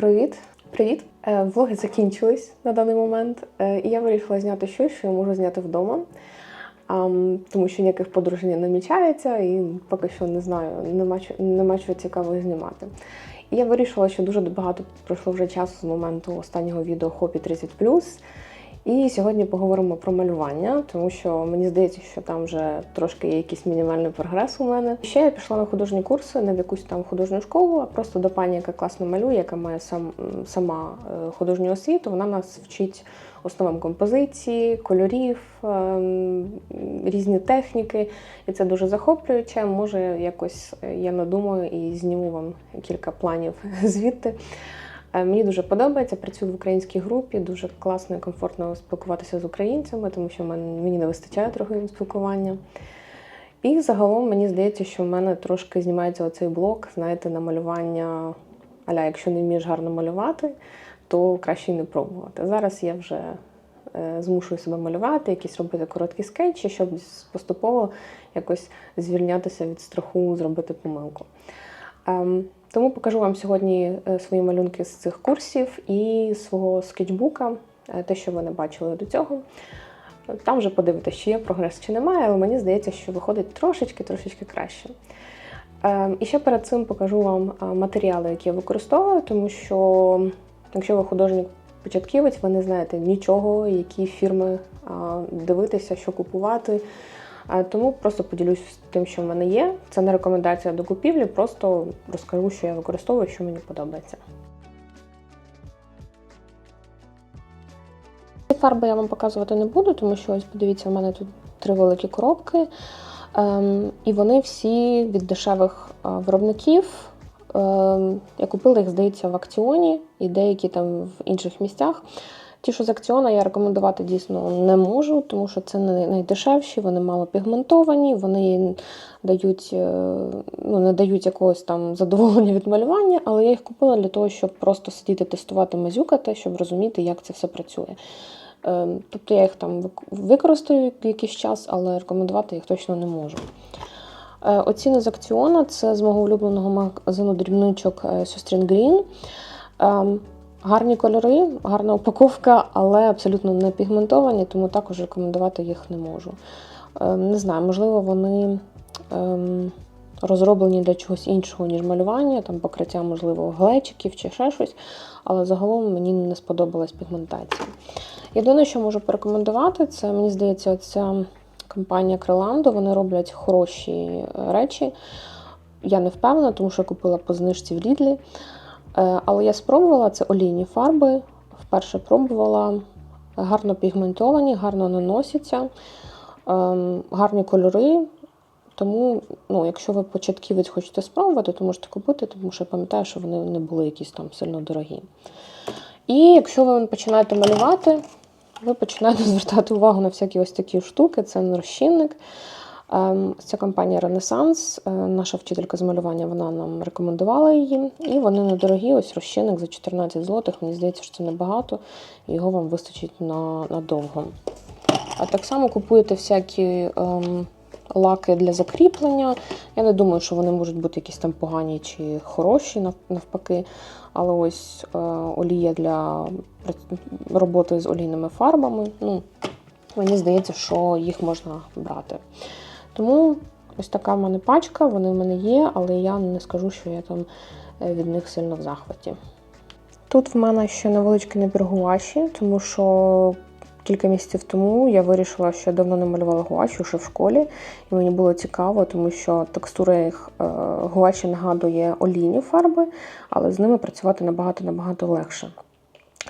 Привіт! Привіт! Е, Влоги закінчились на даний момент, е, і я вирішила зняти щось, що я можу зняти вдома. Тому що ніяких подорожей не намічається, і поки що не знаю, нема, нема чого цікавого знімати. І я вирішила, що дуже багато пройшло вже часу з моменту останнього відео Хопі 30 І сьогодні поговоримо про малювання, тому що мені здається, що там вже трошки є якийсь мінімальний прогрес у мене. Ще я пішла на художні курси, не в якусь там художню школу, а просто до пані, яка класно малює, яка має сам сама е, художню освіту. Вона нас вчить основам композиції, кольорів, ем, різні техніки, і це дуже захоплююче. Може, якось е, я надумаю і зніму вам кілька планів звідти. Е, Мені дуже подобається. Працюю в українській групі. Дуже класно і комфортно спілкуватися з українцями, тому що мені не вистачає трохи спілкування. І загалом мені здається, що в мене трошки знімається оцей блок, знаєте, на малювання. Аля, якщо не вмієш гарно малювати, то краще й не пробувати. Зараз я вже е, змушую себе малювати, якісь робити короткі скетчі, щоб поступово якось звільнятися від страху зробити помилку. Тому покажу вам сьогодні е, свої малюнки з цих курсів і свого скетчбука, е, те, що ви не бачили до цього. Там вже подивитися, чи є прогрес, чи немає, але мені здається, що виходить трошечки-трошечки краще. Ем, І ще перед цим покажу вам е, матеріали, які я використовую, тому що якщо ви художник початківець, ви не знаєте нічого, які фірми дивитися, що купувати. Тому просто поділюсь тим, що в мене є. Це не рекомендація до купівлі, просто розкажу, що я використовую, що мені подобається. Ці фарби я вам показувати не буду, тому що ось подивіться, у мене тут три великі коробки. Ем, і вони всі від дешевих е, виробників. Ем, я купила їх, здається, в акціоні і деякі там в інших місцях. Ті, що з акціона, я рекомендувати дійсно не можу, тому що це не найдешевші, вони мало пігментовані, вони дають, е, ну, не дають якогось там задоволення від малювання, але я їх купила для того, щоб просто сидіти, тестувати, мазюкати, щоб розуміти, як це все працює. Ем, Тобто я їх там вик- використаю якийсь час, але рекомендувати їх точно не можу. Е, Оціни з акціона це з мого улюбленого магазину дрібничок е, Сюстрін Green. Гарні кольори, гарна упаковка, але абсолютно не пігментовані, тому також рекомендувати їх не можу. Ем, Не знаю, можливо, вони ем, розроблені для чогось іншого, ніж малювання, там покриття, можливо, глечиків чи ще щось, але загалом мені не сподобалась пігментація. Єдине, що можу порекомендувати, це мені здається, ця компанія Криландо. Вони роблять хороші е, речі. Я не впевнена, тому що я купила по знижці в Лідлі. Е, Але я спробувала це олійні фарби. Вперше пробувала гарно пігментовані, гарно наносяться, ем, гарні кольори. Тому, ну, якщо ви початківець хочете спробувати, то можете купити, тому що я пам'ятаю, що вони не були якісь там сильно дорогі. І якщо ви починаєте малювати, ви починаєте звертати увагу на всякі ось такі штуки. Це розчинник. Ем, Це компанія Ренесанс. Е, Наша вчителька з малювання вона нам рекомендувала її. І вони недорогі. Ось розчинник за 14 злотих. Мені здається, що це небагато, його вам вистачить на, надовго. А так само купуєте всякі ем, лаки для закріплення. Я не думаю, що вони можуть бути якісь там погані чи хороші, навпаки. Але ось е, олія для роботи з олійними фарбами. Ну, мені здається, що їх можна брати. Тому ось така в мене пачка, вони в мене є, але я не скажу, що я там е, від них сильно в захваті. Тут в мене ще невеличкі набір гуаші, тому що кілька місяців тому я вирішила, що я давно не малювала гуаші ще в школі, і мені було цікаво, тому що текстура їх е, гуаші нагадує олійні фарби, але з ними працювати набагато-набагато легше.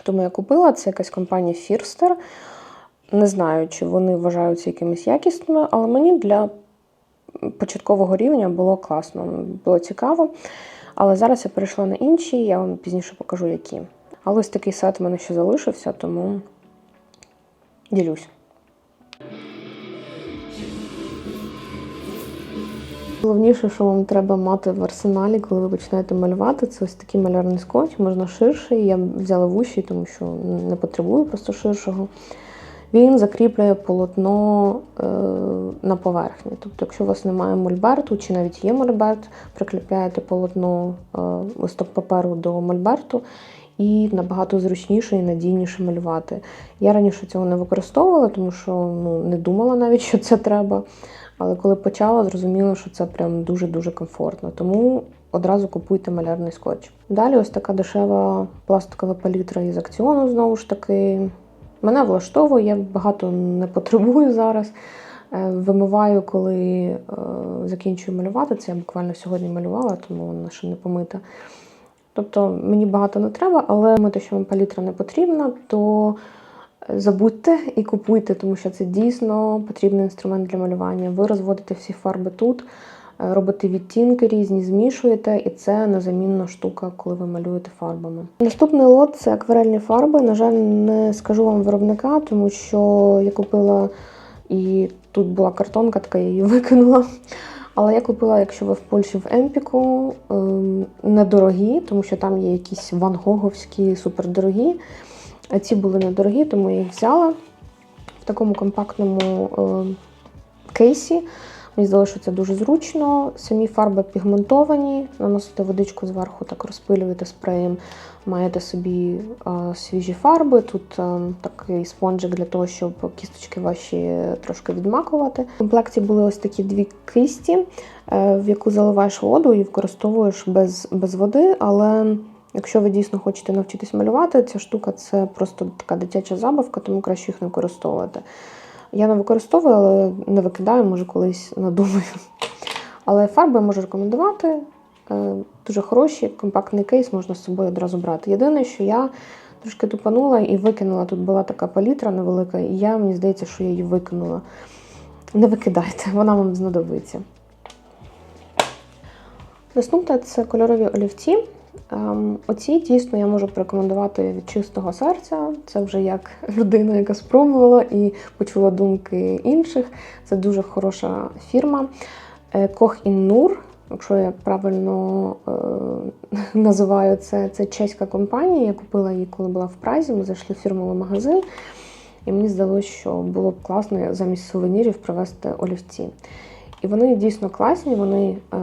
Тому я купила це якась компанія Firster. Не знаю, чи вони вважаються якимись якісними, але мені для початкового рівня було класно, було цікаво. Але зараз я перейшла на інші, я вам пізніше покажу, які. Але ось такий сет в мене ще залишився, тому ділюсь. Головніше, що вам треба мати в арсеналі, коли ви починаєте малювати, це ось такий малярний скотч, можна ширший. Я взяла вущий, тому що не потребую просто ширшого. Він закріплює полотно е, на поверхні. Тобто, якщо у вас немає мольберту, чи навіть є мольберт, прикріпляєте полотно е, листок паперу до мольберту, і набагато зручніше і надійніше малювати. Я раніше цього не використовувала, тому що ну, не думала навіть, що це треба. Але коли почала, зрозуміла, що це прям дуже-дуже комфортно. Тому одразу купуйте малярний скотч. Далі ось така дешева пластикова палітра із акціону, знову ж таки. Мене влаштовує, я багато не потребую зараз. Е, Вимиваю, коли е, закінчую малювати. Це я буквально сьогодні малювала, тому вона ще не помита. Тобто мені багато не треба, але мити, що вам палітра не потрібна, то забудьте і купуйте, тому що це дійсно потрібний інструмент для малювання. Ви розводите всі фарби тут, робите відтінки різні, змішуєте, і це незамінна штука, коли ви малюєте фарбами. Наступний лот це акварельні фарби. На жаль, не скажу вам виробника, тому що я купила і тут була картонка, така я її викинула. Але я купила, якщо ви в Польщі в Емпіку, ем, недорогі, тому що там є якісь вангоговські супердорогі. А ці були недорогі, тому я їх взяла в такому компактному ем, кейсі. Мені здалося, що це дуже зручно. Самі фарби пігментовані, наносите водичку зверху, так розпилюєте спреєм, маєте собі е, свіжі фарби. Тут е, такий спонжик для того, щоб кісточки ваші трошки відмакувати. В комплекті були ось такі дві кисті, е, в яку заливаєш воду і використовуєш без, без води, але. Якщо ви дійсно хочете навчитись малювати, ця штука це просто така дитяча забавка, тому краще їх не використовувати. Я не використовую, але не викидаю, може колись надумаю. Але фарби я можу рекомендувати. Е, Дуже хороші, компактний кейс можна з собою одразу брати. Єдине, що я трошки тупанула і викинула. Тут була така палітра невелика, і я, мені здається, що я її викинула. Не викидайте, вона вам знадобиться. Наступне це кольорові олівці. Ем, Оці дійсно я можу порекомендувати від чистого серця. Це вже як людина, яка спробувала і почула думки інших. Це дуже хороша фірма. Е, Koch Innur, якщо я правильно е, називаю це, це чеська компанія. Я купила її, коли була в Празі. Ми зайшли в фірмовий магазин, і мені здалося, що було б класно замість сувенірів привезти олівці. І вони дійсно класні, вони. Е,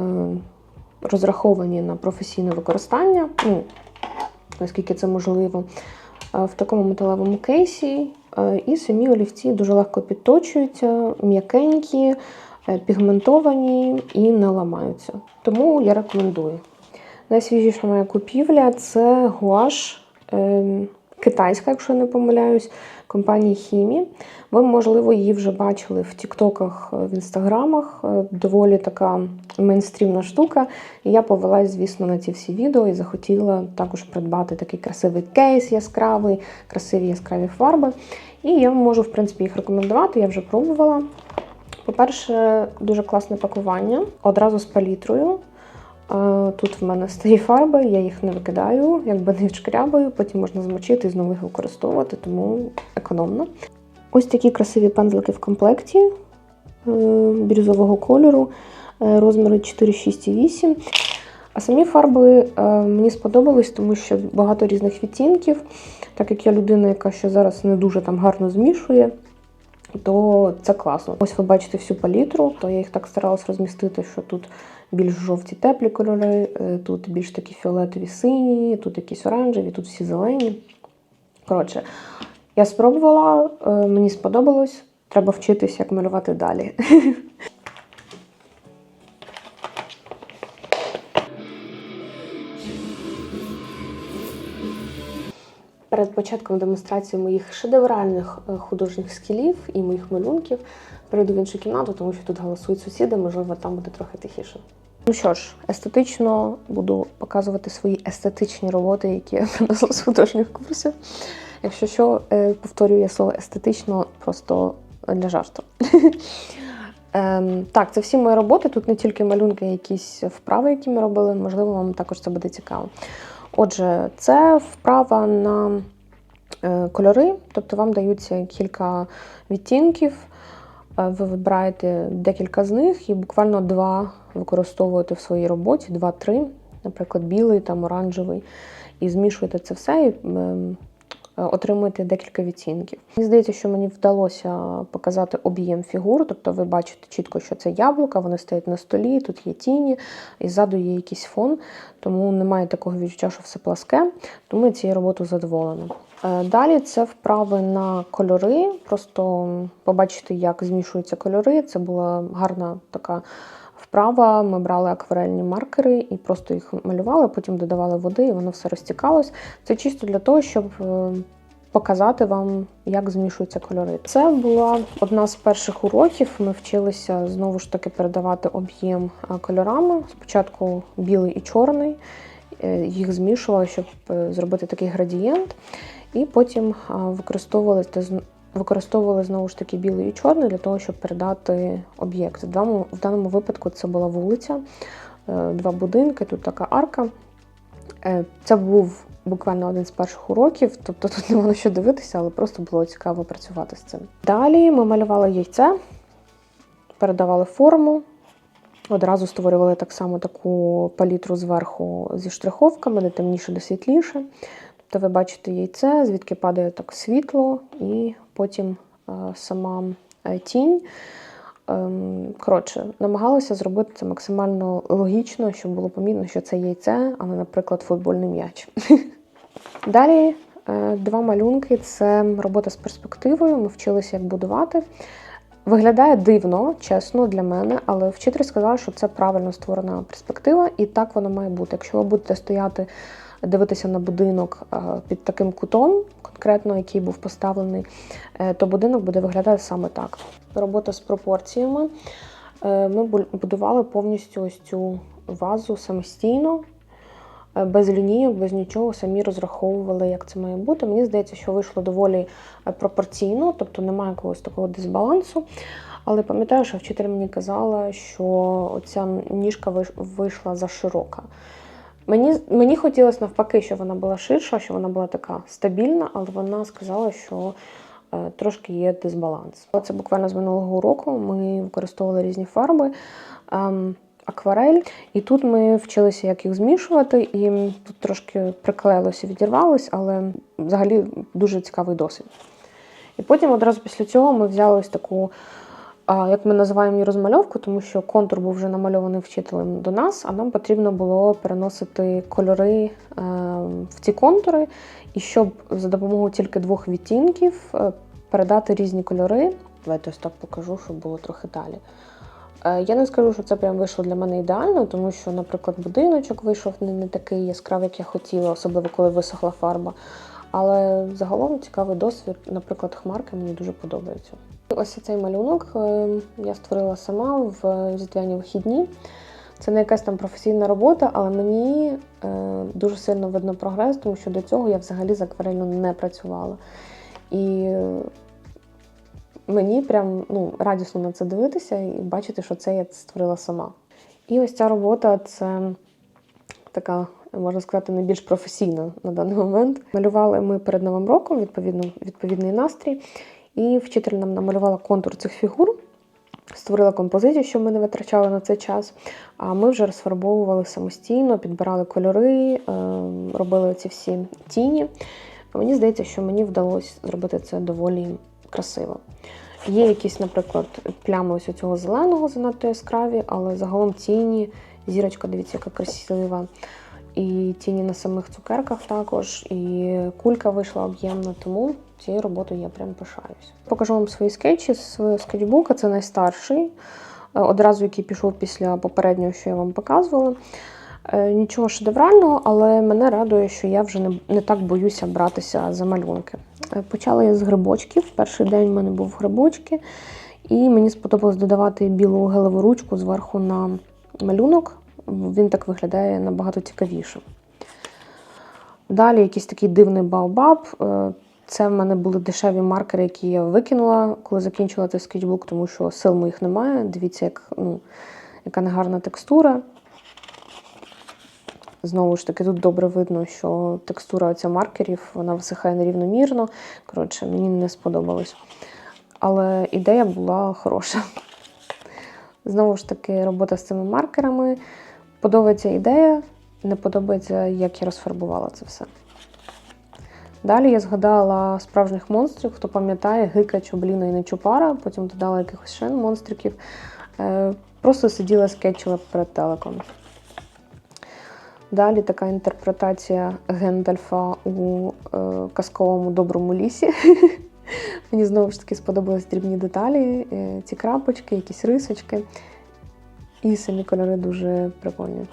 розраховані на професійне використання, ну, наскільки це можливо, е, в такому металевому кейсі. Е, І самі олівці дуже легко підточуються, м'якенькі, е, пігментовані і не ламаються. Тому я рекомендую. Найсвіжіша моя купівля це гуаш ем, китайська, якщо я не помиляюсь, компанії Хімі. Ви, можливо, її вже бачили в Тіктоках, в інстаграмах. Е, Доволі така мейнстрімна штука. І я повелась, звісно, на ці всі відео і захотіла також придбати такий красивий кейс яскравий, красиві яскраві фарби. І я можу, в принципі, їх рекомендувати, я вже пробувала. По-перше, дуже класне пакування, одразу з палітрою. Тут в мене старі фарби, я їх не викидаю, якби не відшкрябаю, потім можна змочити і знову їх використовувати, тому економно. Ось такі красиві пензлики в комплекті е, бірюзового кольору, е, розміри 4, 6 і 8. А самі фарби е, мені сподобались, тому що багато різних відтінків. Так як я людина, яка ще зараз не дуже там гарно змішує, то це класно. Ось ви бачите всю палітру, то я їх так старалась розмістити, що тут більш жовті теплі кольори, е, тут більш такі фіолетові сині, тут якісь оранжеві, тут всі зелені. Коротше, я спробувала, е, мені сподобалось. Треба вчитись, як малювати далі. Перед початком демонстрації моїх шедевральних е, художніх скілів і моїх малюнків перейду в іншу кімнату, тому що тут голосують сусіди, можливо, там буде трохи тихіше. Ну що ж, естетично буду показувати свої естетичні роботи, які я принесла з художніх курсів. Якщо що, е, повторюю я слово естетично просто для жарту. Ем, Так, це всі мої роботи. Тут не тільки малюнки, якісь вправи, які ми робили. Можливо, вам також це буде цікаво. Отже, це вправа на е, кольори, тобто вам даються кілька відтінків. Е, Ви вибираєте декілька з них і буквально два використовуєте в своїй роботі, два-три, наприклад, білий там оранжевий. І змішуєте це все. І, отримуєте декілька відтінків. Мені здається, що мені вдалося показати об'єм фігур, тобто ви бачите чітко, що це яблука, вони стоять на столі, тут є тіні, і ззаду є якийсь фон, тому немає такого відчуття, що все пласке, тому я цією роботою задоволена. Е, Далі це вправи на кольори, просто побачити, як змішуються кольори. Це була гарна така вправа. Ми брали акварельні маркери і просто їх малювали, потім додавали води, і воно все розтікалось. Це чисто для того, щоб е, показати вам, як змішуються кольори. Це була одна з перших уроків. Ми вчилися знову ж таки передавати об'єм е, кольорами. Спочатку білий і чорний. Е, Їх змішували, щоб зробити такий градієнт. І потім використовували, використовували знову ж таки білий і чорний для того, щоб передати об'єкт. В даному, випадку це була вулиця, е, два будинки, тут така арка. Е, Це був буквально один з перших уроків, тобто тут не було що дивитися, але просто було цікаво працювати з цим. Далі ми малювали яйце, передавали форму. Одразу створювали так само таку палітру зверху зі штриховками, де темніше, де світліше. Тобто ви бачите яйце, звідки падає так світло, і потім е, сама е, тінь. Ем, Коротше, намагалася зробити це максимально логічно, щоб було помітно, що це яйце, а не, наприклад, футбольний м'яч. Далі е, два малюнки це робота з перспективою. Ми вчилися, як будувати. Виглядає дивно, чесно, для мене, але вчитель сказав, що це правильно створена перспектива, і так воно має бути. Якщо ви будете стояти, дивитися на будинок е, під таким кутом, конкретно який був поставлений, е, то будинок буде виглядати саме так. Робота з пропорціями. Е, Ми будували повністю ось цю вазу самостійно, без лінійок, без нічого, самі розраховували, як це має бути. Мені здається, що вийшло доволі пропорційно, тобто немає якогось такого дисбалансу. Але пам'ятаю, що вчитель мені казала, що ця ніжка вийшла за широка. Мені, мені хотілося навпаки, щоб вона була ширша, щоб вона була така стабільна, але вона сказала, що е, трошки є дисбаланс. Це буквально з минулого року. Ми використовували різні фарби. ем, Акварель, і тут ми вчилися, як їх змішувати, і тут трошки приклеїлося, відірвалось, але взагалі дуже цікавий досвід. І потім одразу після цього ми взяли ось таку, як ми називаємо її розмальовку, тому що контур був вже намальований вчителем до нас, а нам потрібно було переносити кольори е, в ці контури, і щоб за допомогою тільки двох відтінків е, передати різні кольори. Давайте ось так покажу, щоб було трохи далі. Е, Я не скажу, що це прям вийшло для мене ідеально, тому що, наприклад, будиночок вийшов не, не такий яскравий, як я хотіла, особливо коли висохла фарба. Але загалом цікавий досвід, наприклад, хмарки мені дуже подобаються. Ось цей малюнок е, я створила сама в різдвяні вихідні. Це не якась там професійна робота, але мені е, дуже сильно видно прогрес, тому що до цього я взагалі з акварелью не працювала. І мені прям ну, радісно на це дивитися і бачити, що це я створила сама. І ось ця робота це така, можна сказати, найбільш професійна на даний момент. Малювали ми перед Новим роком, відповідно, відповідний настрій. І вчитель нам намалювала контур цих фігур, створила композицію, щоб ми не витрачали на цей час. А ми вже розфарбовували самостійно, підбирали кольори, е, робили ці всі тіні. Мені здається, що мені вдалося зробити це доволі красиво. Є якісь, наприклад, плями ось цього зеленого занадто яскраві, але загалом тіні, зірочка, дивіться, яка красива. І тіні на самих цукерках також, і кулька вийшла об'ємна, тому цією роботою я прям пишаюсь. Покажу вам свої скетчі з свого скетчбука, це найстарший, е, одразу який пішов після попереднього, що я вам показувала. Е, Нічого шедеврального, але мене радує, що я вже не, не так боюся братися за малюнки. Е, Почала я з грибочків. Перший день в мене був грибочки, і мені сподобалось додавати білу гелеву ручку зверху на малюнок. Він так виглядає набагато цікавіше. Далі якийсь такий дивний баобаб. Це в мене були дешеві маркери, які я викинула, коли закінчила цей скетчбук, тому що сил моїх немає. Дивіться, як, ну, яка негарна текстура. Знову ж таки, тут добре видно, що текстура оця маркерів вона висихає нерівномірно. Коротше, мені не сподобалось. Але ідея була хороша. Знову ж таки, робота з цими маркерами. Подобається ідея, не подобається, як я розфарбувала це все. Далі я згадала справжніх монстрів, хто пам'ятає Гика, Чобліна і Нечупара, потім додала якихось ще монстриків. Е, Просто сиділа скетчила перед телеком. Далі така інтерпретація Гендальфа у е, казковому доброму лісі. Мені знову ж таки сподобались дрібні деталі, е, ці крапочки, якісь рисочки. І самі кольори дуже прикольні.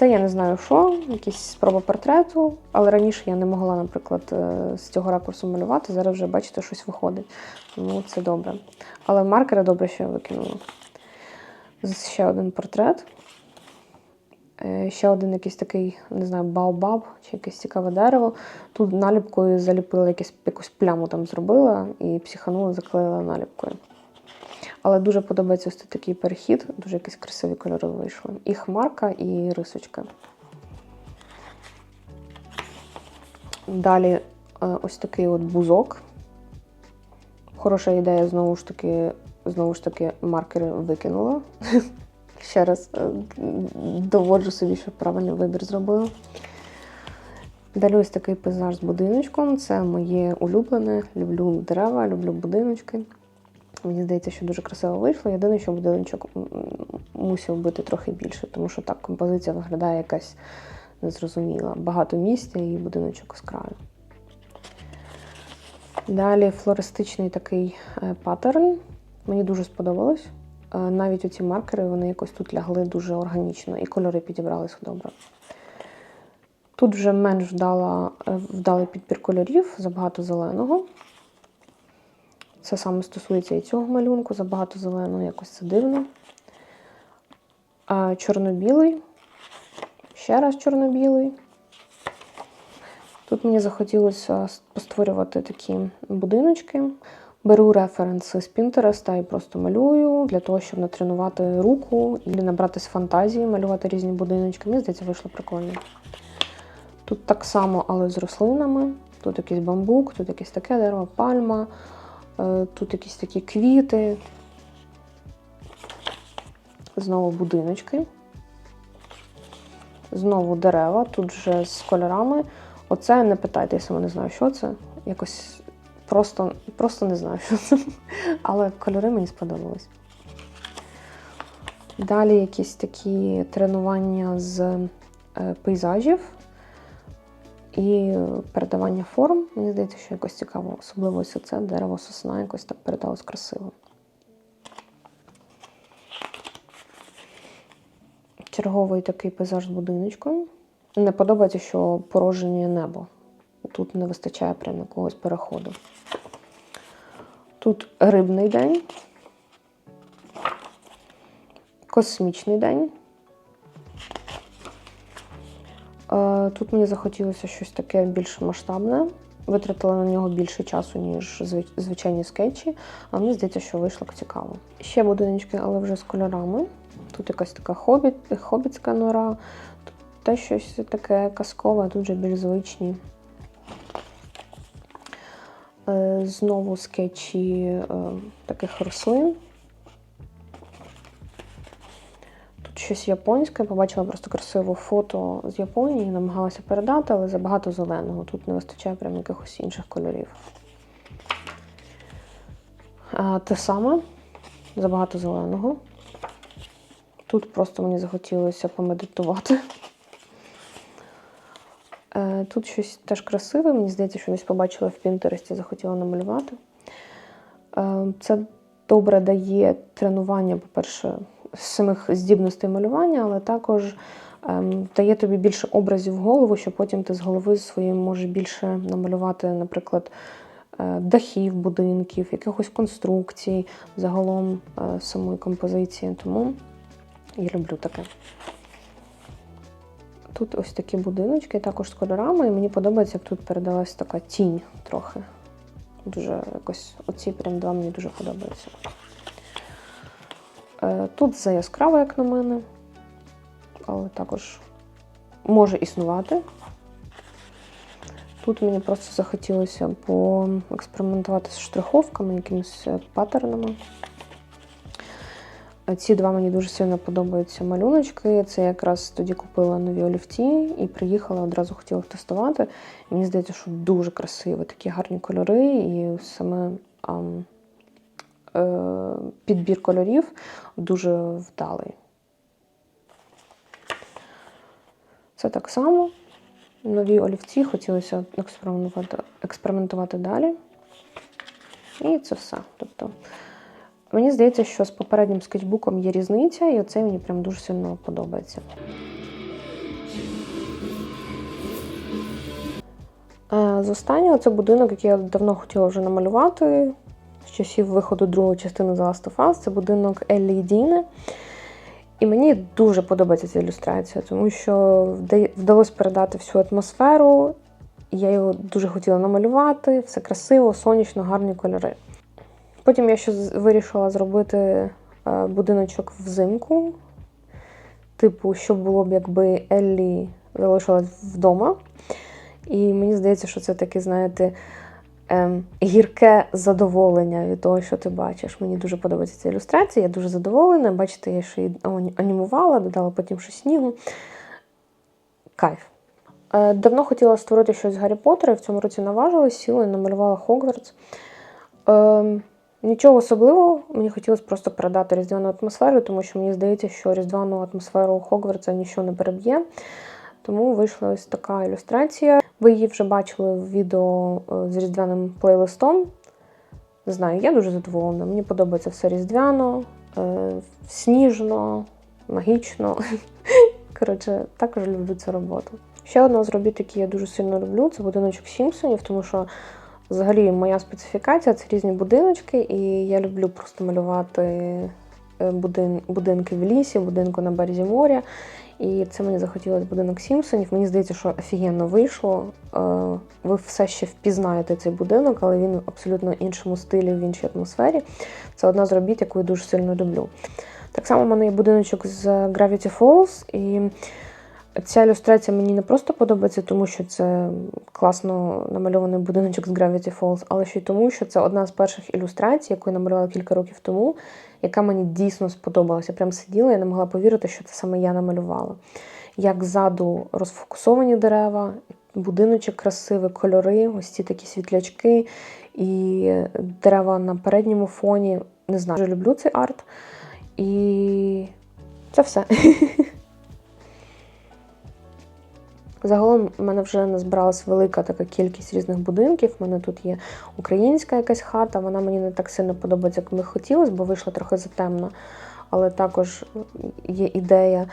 Це я не знаю що, якісь спроба портрету, але раніше я не могла, наприклад, е, з цього ракурсу малювати. Зараз вже, бачите, щось виходить. Тому це добре. Але маркери добре, що я викинула. Ще один портрет. Е, Ще один якийсь такий, не знаю, баобаб чи якесь цікаве дерево. Тут наліпкою заліпила якусь, якусь пляму там зробила і психанула, заклеїла наліпкою. Але дуже подобається ось такий перехід, дуже якісь красиві кольори вийшли. І хмарка, і рисочка. Далі е, ось такий от бузок. Хороша ідея, знову ж таки, знову ж таки, маркери викинула. Ще раз е, доводжу собі, що правильний вибір зробила. Далі ось такий пейзаж з будиночком. Це моє улюблене. Люблю дерева, люблю будиночки. Мені здається, що дуже красиво вийшло. Єдине, що будиночок мусив бути трохи більше, тому що так композиція виглядає якась незрозуміла. Багато місця і будиночок з краю. Далі флористичний такий е, паттерн. Мені дуже сподобалось. Е, Навіть оці маркери вони якось тут лягли дуже органічно, і кольори підібралися добре. Тут вже менш вдала, е, вдалий підбір кольорів, забагато зеленого. Це саме стосується і цього малюнку, забагато зеленого, якось це дивно. А чорно-білий. Ще раз чорно-білий. Тут мені захотілося постворювати такі будиночки. Беру референси з Pinterest і просто малюю для того, щоб натренувати руку і набратись фантазії, малювати різні будиночки. Мені здається, вийшло прикольно. Тут так само, але з рослинами. Тут якийсь бамбук, тут якесь таке дерево, пальма, тут якісь такі квіти. Знову будиночки. Знову дерева, тут вже з кольорами. Оце не питайте, я сама не знаю, що це. Якось просто, просто не знаю, що це. Але кольори мені сподобались. Далі якісь такі тренування з е, пейзажів і передавання форм. Мені здається, що якось цікаво. Особливо ось це дерево сосна якось так передалось красиво. Черговий такий пейзаж з будиночком. Не подобається, що порожнє небо. Тут не вистачає прям якогось переходу. Тут рибний день, космічний день. Тут мені захотілося щось таке більш масштабне. Витратила на нього більше часу, ніж звичайні скетчі, а мені здається, що вийшло цікаво. Ще будиночки, але вже з кольорами. Тут якась така хобіт, хобітська нора, тут те щось таке казкове, тут вже більш звичні. Е, Знову скетчі е, таких рослин. Щось японське, побачила просто красиве фото з Японії, намагалася передати, але забагато зеленого. Тут не вистачає прям якихось інших кольорів. А, те саме, забагато зеленого. Тут просто мені захотілося помедитувати. Е, Тут щось теж красиве, мені здається, що десь побачила в Пінтересті, захотіла намалювати. Е, Це добре дає тренування, по-перше, самих здібностей малювання, але також ем, дає тобі більше образів в голову, що потім ти з голови своєї можеш більше намалювати, наприклад, е, дахів, будинків, якихось конструкцій, загалом е, самої композиції. Тому я люблю таке. Тут ось такі будиночки, також з кольорами, і мені подобається, як тут передалась така тінь трохи. Дуже якось оці прям два мені дуже подобаються. Е, Тут за яскраво, як на мене, але також може існувати. Тут мені просто захотілося поекспериментувати з штриховками, якимись е, паттернами. Ці два мені дуже сильно подобаються малюночки. Це якраз тоді купила нові олівці і приїхала, одразу хотіла тестувати. Мені здається, що дуже красиво, такі гарні кольори, і саме ам, е, підбір кольорів дуже вдалий. Це так само. Нові олівці, хотілося експериментувати, експериментувати далі. І це все. Тобто, мені здається, що з попереднім скетчбуком є різниця, і оцей мені прям дуже сильно подобається. Е, З останнього це будинок, який я давно хотіла вже намалювати часів виходу другої частини The Last of Us. Це будинок Еллі і Діни. І мені дуже подобається ця ілюстрація, тому що вдалося передати всю атмосферу. Я його дуже хотіла намалювати, все красиво, сонячно, гарні кольори. Потім я ще вирішила зробити е, будиночок взимку. Типу, що було б, якби Еллі залишилась вдома. І мені здається, що це таке, знаєте, ем, гірке задоволення від того, що ти бачиш. Мені дуже подобається ця ілюстрація, я дуже задоволена. Бачите, я ще її анімувала, додала потім ще снігу. Кайф. Е, Давно хотіла створити щось з Гаррі Поттера, і в цьому році наважилась, сіла і намалювала Хогвартс. Ем, Нічого особливого, мені хотілося просто передати різдвяну атмосферу, тому що мені здається, що різдвяну атмосферу Хогвартса нічого не переб'є. Тому вийшла ось така ілюстрація. Ви її вже бачили в відео е, з різдвяним плейлистом. Не знаю, я дуже задоволена. Мені подобається все різдвяно, е, сніжно, магічно. Коротше, також люблю цю роботу. Ще одна з робіт, які я дуже сильно люблю, це будиночок Сімпсонів, тому що взагалі моя специфікація це різні будиночки, і я люблю просто малювати е, будин, будинки в лісі, будинку на березі моря. І це мені захотілося будинок Сімпсонів. Мені здається, що офігенно вийшло. Е, Ви все ще впізнаєте цей будинок, але він в абсолютно іншому стилі, в іншій атмосфері. Це одна з робіт, яку я дуже сильно люблю. Так само в мене є будиночок з Gravity Falls, і ця ілюстрація мені не просто подобається, тому що це класно намальований будиночок з Gravity Falls, але ще й тому, що це одна з перших ілюстрацій, яку я намалювала кілька років тому, яка мені дійсно сподобалася. Прям сиділа, я не могла повірити, що це саме я намалювала. Як ззаду розфокусовані дерева, будиночок красивий, кольори, ось ці такі світлячки і дерева на передньому фоні. Не знаю, дуже люблю цей арт. І це все. Загалом в мене вже назбиралась велика така кількість різних будинків. У мене тут є українська якась хата, вона мені не так сильно подобається, як би хотілося, бо вийшла трохи затемно. Але також є ідея.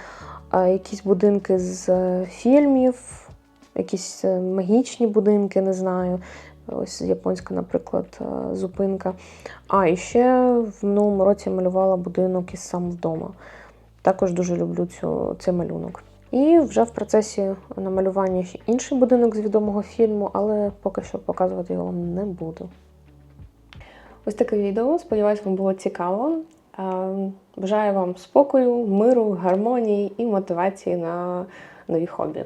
Якісь будинки з е, фільмів, якісь е, магічні будинки, не знаю. Ось японська, наприклад, е, зупинка. А і ще в минулому році малювала будинок із сам вдома. Також дуже люблю цю, цей малюнок. І вже в процесі намалювання ще інший будинок з відомого фільму, але поки що показувати його вам не буду. Ось таке відео. Сподіваюсь, вам було цікаво. Е, Бажаю вам спокою, миру, гармонії і мотивації на нові хобі.